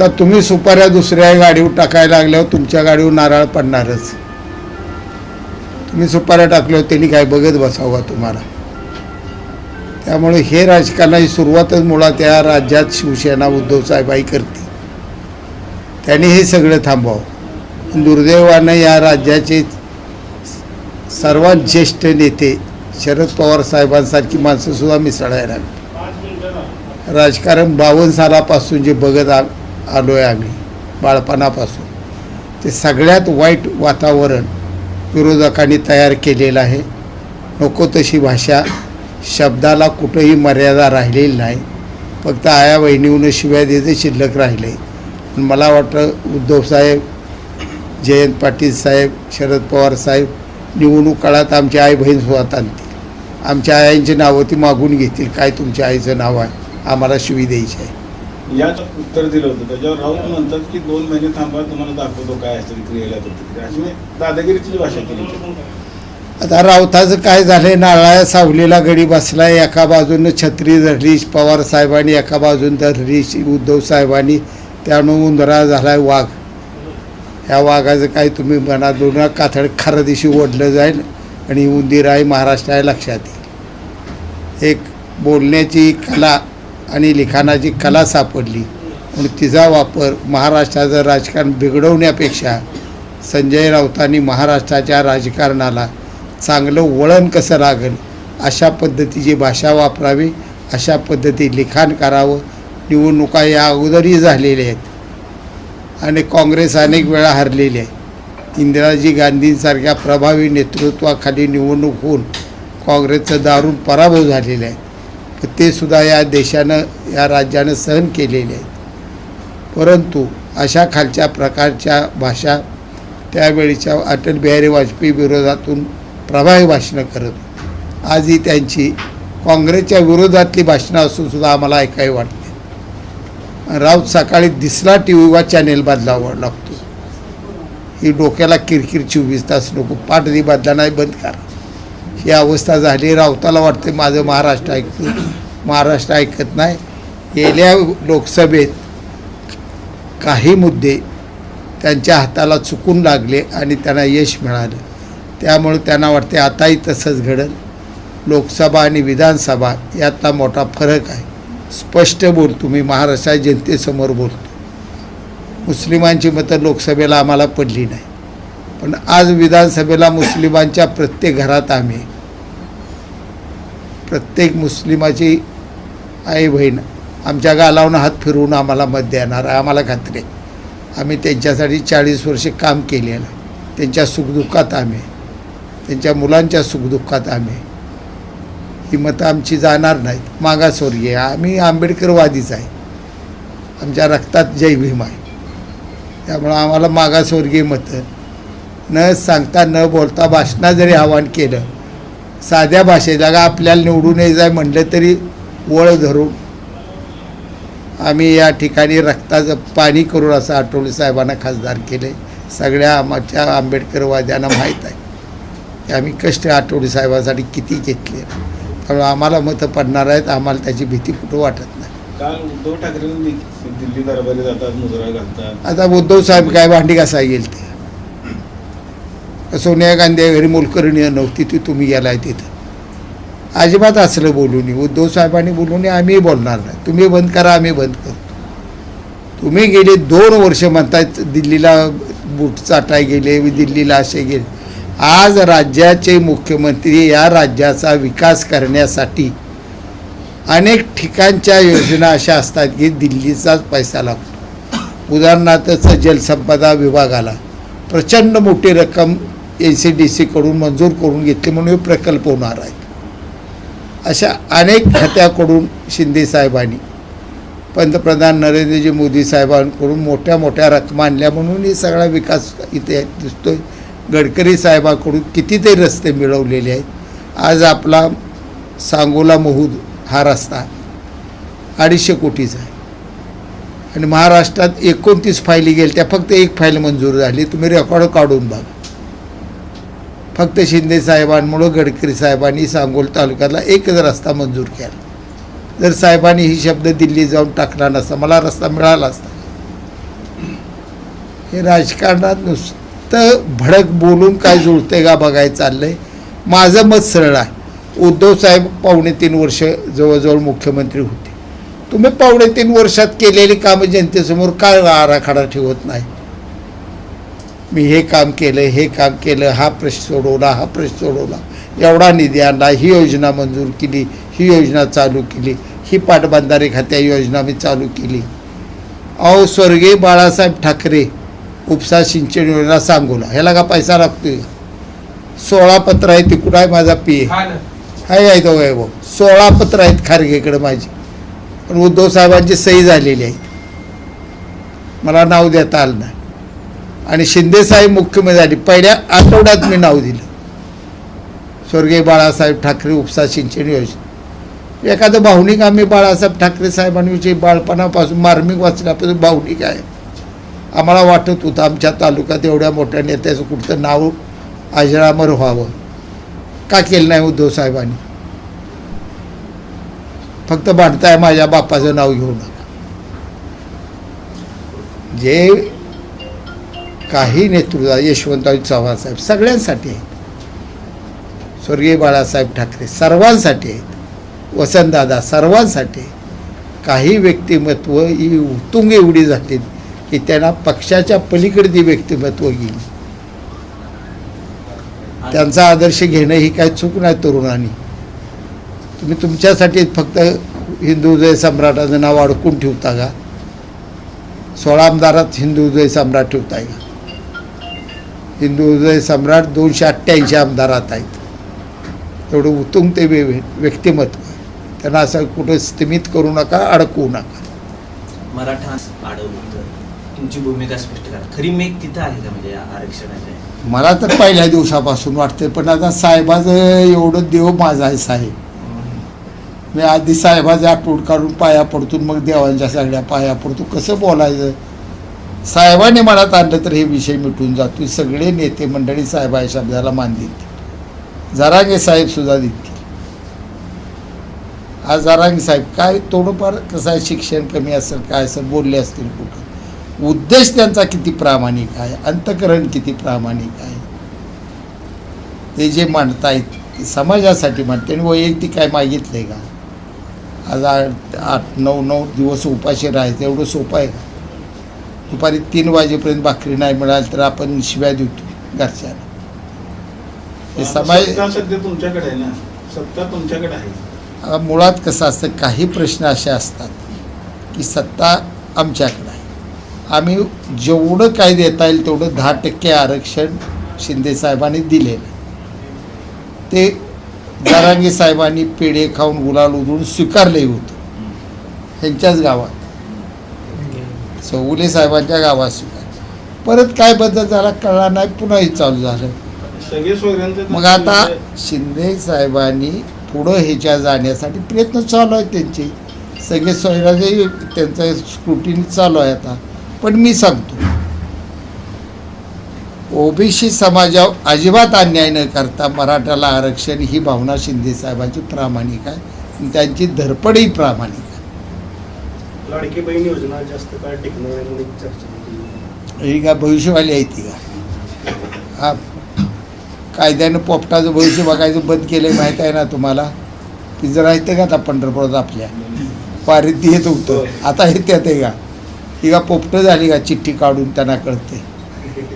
तर तुम्ही सुपाऱ्या दुसऱ्या गाडीवर टाकायला लागल्यावर तुमच्या गाडीवर नारळ पडणारच. तुम्ही सुपाऱ्या टाकल्यावर त्यांनी काय बघत बसावं तुम्हाला? त्यामुळे हे राजकारणाची सुरुवातच मुळात या राज्यात शिवसेना उद्धव साहेबाई करते. त्यांनी हे सगळं थांबवावं. दुर्दैवानं या राज्याचे सर्वात ज्येष्ठ नेते शरद पवार साहेबांसारखी माणसंसुद्धा मिसळायला लागली. राजकारण बावन्न सालापासून जे बघत आ आलो आहे आम्ही बाळपणापासून. ते सगळ्यात वाईट वातावरण विरोधकांनी तयार केलेलं आहे. नको तशी भाषा शब्दाला कुठंही मर्यादा राहिलेली नाही. फक्त आया बहिणीहून शिव्या देते शिल्लक राहिले. पण मला वाटतं उद्धवसाहेब जयंत पाटील साहेब शरद पवार साहेब निवडणूक काळात आमची आई बहीण स्वतः आणतील. आमच्या आयांची नावं ती मागून घेतील. काय तुमच्या आईचं नाव आहे? आम्हाला शिवी द्यायची आहे. याच उत्तर दिलं होतं. त्याच्यावर राऊत म्हणतात की दोन महिने थांबा तुम्हाला दाखवतो काय असेल क्रियेला प्रतिक्रिया. अशी दादागिरीची भाषा केली आता राऊताचं काय झालंय? नारळा सावलीला गडी बसलाय. एका बाजूनं छत्री धरली पवार साहेबांनी एका बाजून धरली उद्धव साहेबांनी. त्यानं उंदरा झालाय वाघ. ह्या वाघाचं काय तुम्ही मनात दोन काथड खऱ्या दिवशी ओढलं जाईल आणि उंदीर आहे महाराष्ट्र आहे लक्षात येईल. एक बोलण्याची कला आणि लिखाणाची कला सापडली. म्हणून तिचा वापर महाराष्ट्राचं राजकारण बिघडवण्यापेक्षा संजय राऊतांनी महाराष्ट्राच्या राजकारणाला चांगलं वळण कसं लागेल अशा पद्धतीची भाषा वापरावी अशा पद्धती लिखाण करावं निवडणुका या अगोदरही झालेल्या आहेत. आणि काँग्रेस अनेक वेळा हरलेली आहे. इंदिराजी गांधींसारख्या प्रभावी नेतृत्वाखाली निवडणूक होऊन काँग्रेसचं दारुण पराभव झालेला आहे. ते सुद्धा या देशानं या राज्यानं सहन केलेले आहेत. परंतु अशा खालच्या प्रकारच्या भाषा त्यावेळीच्या अटल बिहारी वाजपेयी विरोधातून प्रभावी भाषणं करत आजही त्यांची काँग्रेसच्या विरोधातली भाषणं असून सुद्धा आम्हाला ऐकावी वाटते. राऊत सकाळी दिसला टी व्हीवर चॅनेल बदलावा लागतो ही डोक्याला किरकिर चोवीस तास नको पाठदी बदला नाही बंद करा. ही अवस्था झाली. राऊताला वाटते माझं महाराष्ट्र ऐकतो महाराष्ट्र ऐकत नाही. गेल्या लोकसभेत काही मुद्दे त्यांच्या हाताला चुकून लागले आणि त्यांना यश मिळालं. त्यामुळे त्यांना वाटते आताही तसंच घडल. लोकसभा आणि विधानसभा यातला मोठा फरक आहे. स्पष्ट बोलतो मी महाराष्ट्र जनतेसमोर बोलतो मुस्लिमांची मतं लोकसभेला आम्हाला पडली नाही. पण आज विधानसभेला मुस्लिमांच्या प्रत्येक घरात आम्ही. प्रत्येक मुस्लिमाची आई बहीण आमच्या गालावनं हात फिरवून आम्हाला मत देणार आहे आम्हाला खात्री आहे. आम्ही त्यांच्यासाठी चाळीस वर्षे काम केलेलं त्यांच्या सुखदुःखात आम्ही त्यांच्या मुलांच्या सुखदुःखात आम्ही. ही मतं आमची जाणार नाहीत. मागासवर्गीय आम्ही आंबेडकरवादीच आहे. आमच्या रक्तात जय भीम आहे. त्यामुळं आम्हाला मागासवर्गीय मतं न सांगता न बोलता भाषणा जरी आवाहन केलं साध्या भाषेत जागा आपल्याला निवडून आहे म्हटलं तरी वळ धरून आम्ही या ठिकाणी रक्ताचं पाणी करून असं आठवले साहेबांना खासदार केले. सगळ्या आमच्या आंबेडकरवाद्यांना माहीत आहे. की आम्ही कष्ट आठवले साहेबांसाठी किती घेतले. त्यामुळे आम्हाला मतं पडणार आहेत आम्हाला त्याची भीती कुठं वाटत नाही. उद्धव ठाकरेंनी दिल्ली दरबारी जातात मुजरा घालतात. आता उद्धव साहेब काय भांडी कसा येईल ते सोनिया गांधी घरी मोलकरणी नव्हती ती तुम्ही गेलाय तिथं. अजिबात असलं बोलू नये. उद्धव साहेबांनी बोलू नये आम्ही बोलणार नाही. तुम्ही बंद करा आम्ही बंद करतो. तुम्ही गेले दोन वर्ष म्हणतात दिल्लीला बूट चाटाय गेले दिल्लीला असे गेले. आज राज्याचे मुख्यमंत्री या राज्याचा विकास करण्यासाठी अनेक ठिकाणच्या योजना अशा असतात की दिल्लीचाच पैसा लागतो. उदाहरणार्थ जलसंपदा विभागाला प्रचंड मोठी रक्कम एन सी डी सीकडून मंजूर करून घेतली म्हणून हे प्रकल्प होणार आहेत. अशा अनेक खात्याकडून शिंदे साहेबांनी पंतप्रधान नरेंद्रजी मोदी साहेबांकडून मोठ्या मोठ्या रकमा आणल्या म्हणून हे सगळा विकास इथे दिसतोय. गडकरी साहेबाकडून कितीतरी रस्ते मिळवलेले आहेत. आज आपला सांगोला महूद हा रस्ता अडीचशे कोटीचा आहे. आणि महाराष्ट्रात एकोणतीस फायली गेल्या त्या फक्त एक फाईल मंजूर झाली तुम्ही रेकॉर्ड काढून बघा. फक्त शिंदे साहेबांमुळं गडकरी साहेबांनी सांगोल तालुक्याला एकच रस्ता मंजूर केला. जर साहेबांनी ही शब्द दिल्ली जाऊन टाकला नसता मला रस्ता मिळाला असता. हे राजकारणात नुसतं भडक बोलून काय जुळते का बघायचं चाललंय. माझं मत सरळ आहे. उद्धव साहेब पावणे तीन वर्ष जवळजवळ मुख्यमंत्री होते. तुम्ही पावणे तीन वर्षात केलेली कामं जनतेसमोर काय आराखडा ठेवत नाही? मी हे काम केलं हे काम केलं हा प्रश्न सोडवला हा प्रश्न सोडवला. एवढा निधी आणला ही योजना मंजूर केली ही योजना चालू केली ही पाटबंधारे खात्या योजना मी चालू केली. अहो स्वर्गीय बाळासाहेब ठाकरे उपसा सिंचन योजना सांगोला ह्याला का पैसा लागतोय? सोळा पत्र आहे तिकडं आहे माझा पी आहे आहे तो वैभव. सोळा पत्र आहेत खारगेकडे माझी. पण उद्धव साहेबांची सही झालेली आहे. मला नाव देता आलं नाही. आणि शिंदेसाहेब मुख्यमंत्री झाली पहिल्या आठवड्यात मी नाव दिलं. स्वर्गीय बाळासाहेब ठाकरे उपसा सिंचन योजना. एखादं भावनिक आम्ही बाळासाहेब ठाकरे साहेबांविषयी बाळपणापासून मार्मिक वाचल्यापासून भावनिक आहे. आम्हाला वाटत होतं आमच्या तालुक्यात एवढ्या मोठ्या नेत्याचं कुठचं नाव अजरामर व्हावं. का केलं नाही उद्धव साहेबांनी? फक्त भांडताय माझ्या बापाचं नाव घेऊ नका. जे काही नेतृत्व यशवंतराव चव्हाणसाहेब सगळ्यांसाठी आहेत. स्वर्गीय बाळासाहेब ठाकरे सर्वांसाठी आहेत. वसंतदादा सर्वांसाठी काही व्यक्तिमत्व ही उतुंग एवढी झाली की त्यांना पक्षाच्या पलीकडे ती व्यक्तिमत्व गेली त्यांचा आदर्श घेणं ही काही चूक नाही तरुणांनी. तुम्ही तुमच्यासाठी फक्त हिंदू जय सम्राटाचं नाव अडकून ठेवता का? सोळा आमदारात हिंदू जय सम्राट ठेवताय का? हिंदू हृदय सम्राट दोनशे अठ्ठ्याऐंशी आमदारात आहेत. एवढं उत्तुंग ते व्य व्यक्तिमत्व. आहे. त्यांना असं कुठं स्थिमित करू नका अडकवू नका. मराठा तुमची भूमिका स्पष्ट करा. खरी मेघ तिथं आहे का म्हणजे आरक्षणाच्या? मला तर पहिल्या दिवसापासून वाटते पण आता साहेबाचं एवढं देव माझा आहे साहेब. मी आधी साहेबाचे आठवड काढून पाया पडतो मग देवांच्या सगळ्या पाया पडतो. कसं बोलायचं? साहेबाने मनात आणलं तर हे विषय मिटून जातो सगळे नेते मंडळी साहेबा या शब्दाला मान देतील. जरांगे साहेब सुद्धा देतील. आज जरांगे साहेब काय थोडंफार कसं आहे? शिक्षण कमी असेल काय असेल? बोलले असतील कुठं? उद्देश त्यांचा किती प्रामाणिक आहे? अंतकरण किती प्रामाणिक आहे? ते जे मांडतायत ते समाजासाठी मांडते. आणि वैयक्तिक काय मागितलंय का? आज आठ आठ नऊ नऊ दिवस उपाशी राहायचं एवढं सोपं आहे का? दुपारी तीन वाजेपर्यंत भाकरी नाही मिळाली तर आपण शिव्या देतो घरच्यांना. हे समाज सध्या तुमच्याकडे आहे ना? सत्ता तुमच्याकडे आहे. आता मुळात कसं असतं काही प्रश्न असे असतात की सत्ता आमच्याकडे आहे. आम्ही जेवढं काय देता येईल तेवढं दहा टक्के आरक्षण शिंदे साहेबांनी दिलेलं. ते जरांगे साहेबांनी पेढे खाऊन गुलाल उधळून स्वीकारले होतं. ह्यांच्याच गावात. चौगुले साहेबांच्या गावात स्वीकार परत काय बदल झाला कळला नाही पुन्हा हे चालू झालं. मग आता शिंदे साहेबांनी पुढं ह्याच्या जाण्यासाठी प्रयत्न चालू आहेत त्यांचे. सगळे सोयराचे त्यांचं स्क्रुटिनी चालू आहे आता. पण मी सांगतो ओबीसी समाजावर अजिबात अन्याय न करता मराठाला आरक्षण ही भावना शिंदे साहेबांची प्रामाणिक आहे. त्यांची धडपडही प्रामाणिक आहे. लाडकी बहीण योजना जास्त काळ टिकणार आहे म्हणून चर्चा ही का भविष्यवाली आहे ती का? हा. कायद्यानं पोपटाचं भविष्य बघायचं बंद केलं माहीत आहे ना तुम्हाला? ती जरा आहे का आता पंढरपुरात आपल्या? वारीत येत होतं आता हे त्यात आहे का? ही का पोपटं झाली का चिठ्ठी काढून त्यांना कळते?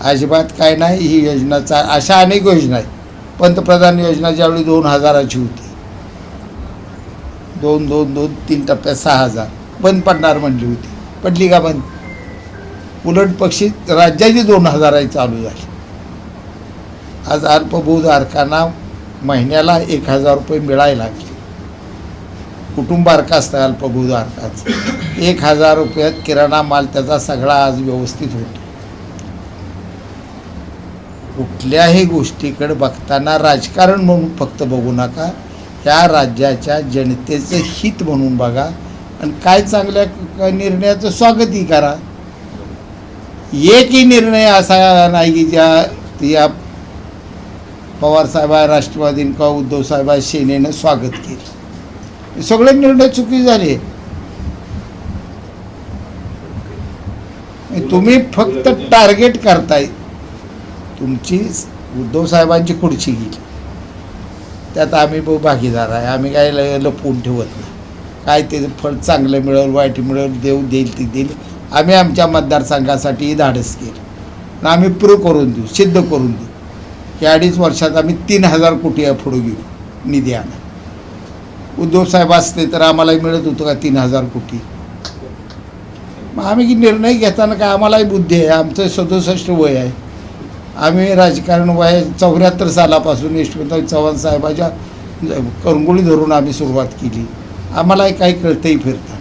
अजिबात काय नाही ही योजना चा अशा अनेक योजना आहेत. पंतप्रधान योजना ज्यावेळी दोन हजाराची होती. दोन दोन दोन तीन टप्प्यात सहा हजार. बंद पडणार म्हणली होती. पडली का बंद? उलट पक्षी राज्याची दोन हजाराही चालू झाली. आज अल्पभूधारकांना महिन्याला एक हजार रुपये मिळायला लागले. कुटुंबार्क असतं अल्पभूधारकाचं एक हजार रुपयात किराणा माल त्याचा सगळा आज व्यवस्थित होतो. कुठल्याही गोष्टीकडे बघताना राजकारण म्हणून फक्त बघू नका. ह्या राज्याच्या जनतेचं हित म्हणून बघा. आणि काय चांगल्या निर्णयाचं स्वागतही करा. एकही निर्णय असा नाही की ज्या या पवारसाहेबा राष्ट्रवादीन किंवा उद्धव साहेबा सेनेनं स्वागत केलं. सगळे निर्णय चुकी झाले. तुम्ही फक्त टार्गेट करताय. तुमची उद्धव साहेबांची खुर्ची गेली. त्यात आम्ही भागीदार आहे. आम्ही काय ल- लपवून ठेवत नाही. काय ते फळ चांगलं मिळेल वाईट मिळेल देव देईल ते देईल. आम्ही आमच्या मतदारसंघासाठी धाडस केलं. आम्ही प्रूव्ह करून देऊ सिद्ध करून देऊ. की अडीच वर्षात आम्ही तीन हजार कोटी पुढे गेलो निधी आणा. उद्धव साहेब असते तर आम्हालाही मिळत होतं का तीन हजार कोटी? मग आम्ही निर्णय घेताना काय आम्हालाही बुद्धी आहे आमचं सदुसष्ट वय आहे. आम्ही राजकारण वय चौऱ्याहत्तर सालापासून यशवंतराव चव्हाण साहेबाच्या करंगुळी धरून आम्ही सुरुवात केली. आम्हालाही काही कळतंही फिरतं.